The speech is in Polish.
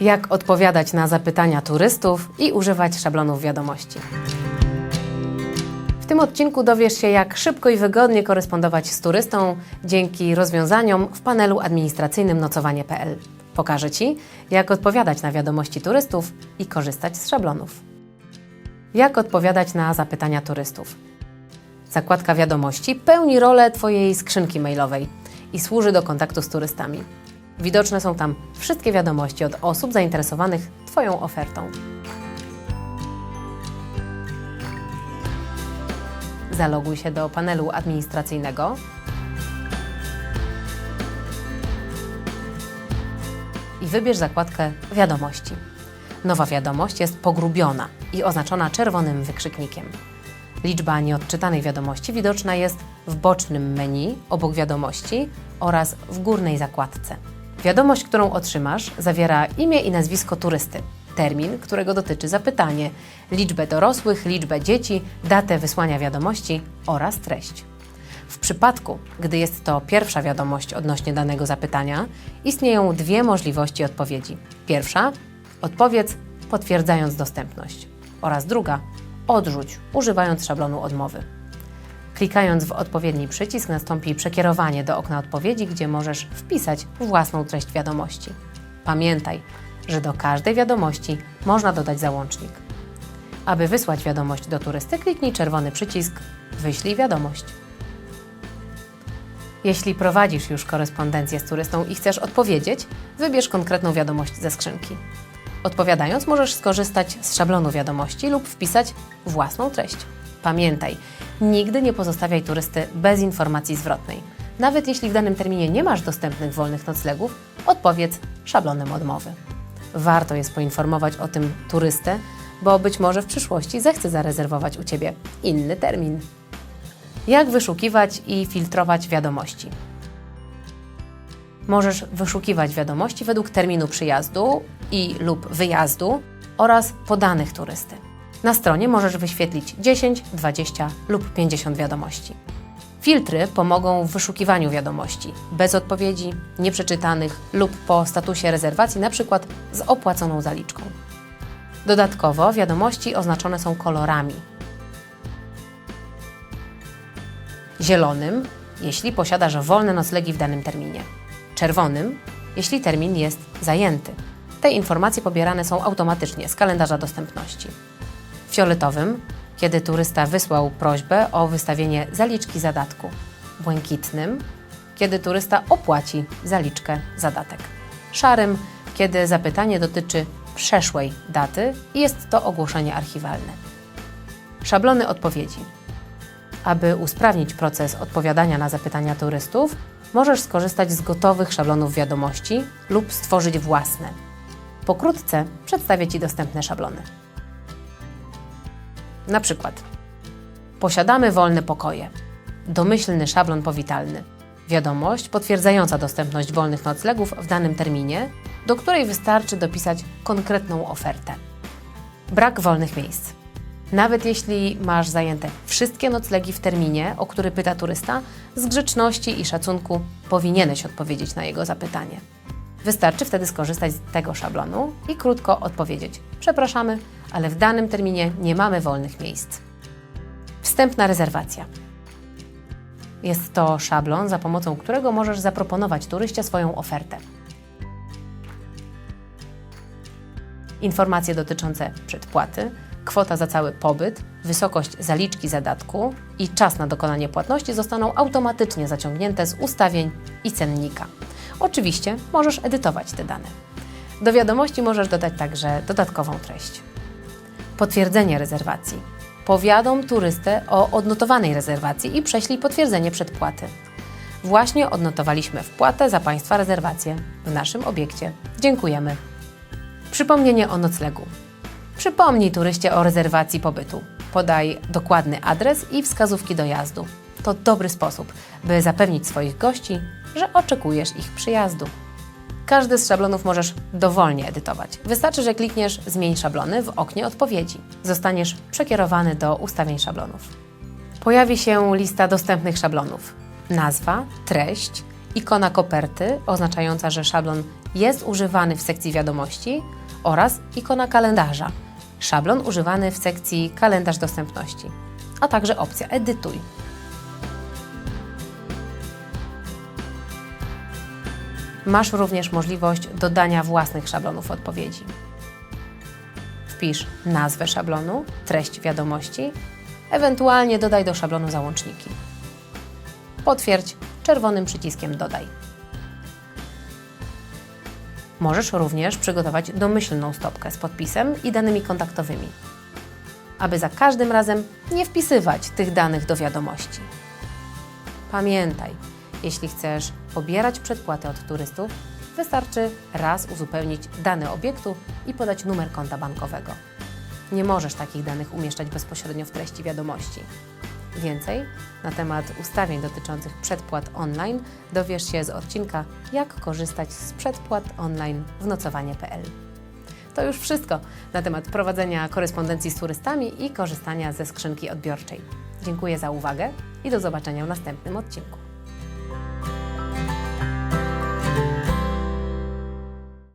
Jak odpowiadać na zapytania turystów i używać szablonów wiadomości. W tym odcinku dowiesz się, jak szybko i wygodnie korespondować z turystą dzięki rozwiązaniom w panelu administracyjnym nocowanie.pl. Pokażę Ci, jak odpowiadać na wiadomości turystów i korzystać z szablonów. Jak odpowiadać na zapytania turystów? Zakładka wiadomości pełni rolę Twojej skrzynki mailowej i służy do kontaktu z turystami. Widoczne są tam wszystkie wiadomości od osób zainteresowanych Twoją ofertą. Zaloguj się do panelu administracyjnego. I wybierz zakładkę Wiadomości. Nowa wiadomość jest pogrubiona i oznaczona czerwonym wykrzyknikiem. Liczba nieodczytanych wiadomości widoczna jest w bocznym menu obok wiadomości oraz w górnej zakładce. Wiadomość, którą otrzymasz, zawiera imię i nazwisko turysty, termin, którego dotyczy zapytanie, liczbę dorosłych, liczbę dzieci, datę wysłania wiadomości oraz treść. W przypadku, gdy jest to pierwsza wiadomość odnośnie danego zapytania, istnieją dwie możliwości odpowiedzi. Pierwsza odpowiedz potwierdzając dostępność oraz druga odrzuć używając szablonu odmowy. Klikając w odpowiedni przycisk nastąpi przekierowanie do okna odpowiedzi, gdzie możesz wpisać własną treść wiadomości. Pamiętaj, że do każdej wiadomości można dodać załącznik. Aby wysłać wiadomość do turysty, kliknij czerwony przycisk Wyślij wiadomość. Jeśli prowadzisz już korespondencję z turystą i chcesz odpowiedzieć, wybierz konkretną wiadomość ze skrzynki. Odpowiadając, możesz skorzystać z szablonu wiadomości lub wpisać własną treść. Pamiętaj, nigdy nie pozostawiaj turysty bez informacji zwrotnej. Nawet jeśli w danym terminie nie masz dostępnych wolnych noclegów, odpowiedz szablonem odmowy. Warto jest poinformować o tym turystę, bo być może w przyszłości zechce zarezerwować u Ciebie inny termin. Jak wyszukiwać i filtrować wiadomości? Możesz wyszukiwać wiadomości według terminu przyjazdu i lub wyjazdu oraz podanych turysty. Na stronie możesz wyświetlić 10, 20 lub 50 wiadomości. Filtry pomogą w wyszukiwaniu wiadomości bez odpowiedzi, nieprzeczytanych lub po statusie rezerwacji, np. z opłaconą zaliczką. Dodatkowo wiadomości oznaczone są kolorami. Zielonym, jeśli posiadasz wolne noclegi w danym terminie. Czerwonym, jeśli termin jest zajęty. Te informacje pobierane są automatycznie z kalendarza dostępności. Fioletowym, kiedy turysta wysłał prośbę o wystawienie zaliczki zadatku. Błękitnym, kiedy turysta opłaci zaliczkę zadatek. Szarym, kiedy zapytanie dotyczy przeszłej daty i jest to ogłoszenie archiwalne. Szablony odpowiedzi. Aby usprawnić proces odpowiadania na zapytania turystów, możesz skorzystać z gotowych szablonów wiadomości lub stworzyć własne. Pokrótce przedstawię Ci dostępne szablony. Na przykład posiadamy wolne pokoje, domyślny szablon powitalny, wiadomość potwierdzająca dostępność wolnych noclegów w danym terminie, do której wystarczy dopisać konkretną ofertę. Brak wolnych miejsc. Nawet jeśli masz zajęte wszystkie noclegi w terminie, o który pyta turysta, z grzeczności i szacunku powinieneś odpowiedzieć na jego zapytanie. Wystarczy wtedy skorzystać z tego szablonu i krótko odpowiedzieć: Przepraszamy, ale w danym terminie nie mamy wolnych miejsc. Wstępna rezerwacja. Jest to szablon, za pomocą którego możesz zaproponować turyście swoją ofertę. Informacje dotyczące przedpłaty, kwota za cały pobyt, wysokość zaliczki zadatku i czas na dokonanie płatności zostaną automatycznie zaciągnięte z ustawień i cennika. Oczywiście możesz edytować te dane. Do wiadomości możesz dodać także dodatkową treść. Potwierdzenie rezerwacji. Powiadom turystę o odnotowanej rezerwacji i prześlij potwierdzenie przedpłaty. Właśnie odnotowaliśmy wpłatę za Państwa rezerwację w naszym obiekcie. Dziękujemy. Przypomnienie o noclegu. Przypomnij turyście o rezerwacji pobytu. Podaj dokładny adres i wskazówki dojazdu. To dobry sposób, by zapewnić swoich gości, że oczekujesz ich przyjazdu. Każdy z szablonów możesz dowolnie edytować. Wystarczy, że klikniesz Zmień szablony w oknie odpowiedzi. Zostaniesz przekierowany do ustawień szablonów. Pojawi się lista dostępnych szablonów. Nazwa, treść, ikona koperty oznaczająca, że szablon jest używany w sekcji wiadomości oraz ikona kalendarza. Szablon używany w sekcji kalendarz dostępności, a także opcja edytuj. Masz również możliwość dodania własnych szablonów odpowiedzi. Wpisz nazwę szablonu, treść wiadomości, ewentualnie dodaj do szablonu załączniki. Potwierdź czerwonym przyciskiem Dodaj. Możesz również przygotować domyślną stopkę z podpisem i danymi kontaktowymi, aby za każdym razem nie wpisywać tych danych do wiadomości. Pamiętaj, jeśli chcesz pobierać przedpłaty od turystów, wystarczy raz uzupełnić dane obiektu i podać numer konta bankowego. Nie możesz takich danych umieszczać bezpośrednio w treści wiadomości. Więcej na temat ustawień dotyczących przedpłat online dowiesz się z odcinka Jak korzystać z przedpłat online w nocowanie.pl. To już wszystko na temat prowadzenia korespondencji z turystami i korzystania ze skrzynki odbiorczej. Dziękuję za uwagę i do zobaczenia w następnym odcinku.